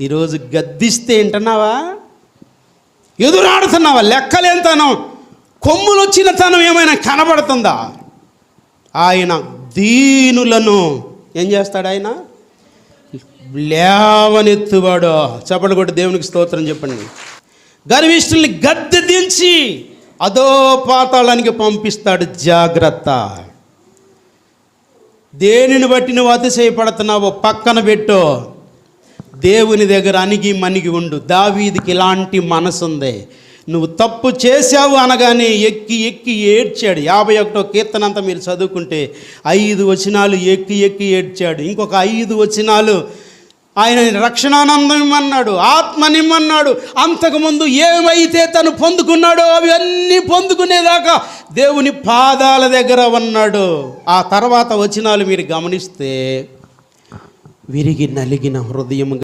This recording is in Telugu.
ఈరోజు గద్దిస్తే వింటున్నావా ఎదురాడుతున్నావా? లెక్కలేంతనం కొమ్ములు వచ్చిన తనం ఏమైనా కనబడుతుందా? ఆయన దీనులను ఏం చేస్తాడు ఆయన? లేవనెత్తువాడు. చెప్పడు కూడా దేవునికి స్తోత్రం చెప్పండి. గర్విష్ఠుల్ని గద్దె దించి అదో పాతాళానికి పంపిస్తాడు జాగ్రత్త. దేనిని బట్టి నువ్వు అతిశయపడుతున్నావో పక్కన పెట్టు. దేవుని దగ్గర అణిగి మణిగి ఉండు. దావీదికి ఇలాంటి మనసుందే. నువ్వు తప్పు చేశావు అనగానే ఎక్కి ఎక్కి ఏడ్చాడు. యాభై ఒకటో కీర్తన అంతా మీరు చదువుకుంటే ఐదు వచనాలు ఎక్కి ఎక్కి ఏడ్చాడు. ఇంకొక ఐదు వచనాలు ఆయన రక్షణానందం ఇమ్మన్నాడు ఆత్మనిమ్మన్నాడు అంతకుముందు ఏమైతే తను పొందుకున్నాడో అవి అన్నీ పొందుకునేదాకా దేవుని పాదాల దగ్గర ఉన్నాడు. ఆ తర్వాత వచనాలు మీరు గమనిస్తే విరిగి నలిగిన హృదయం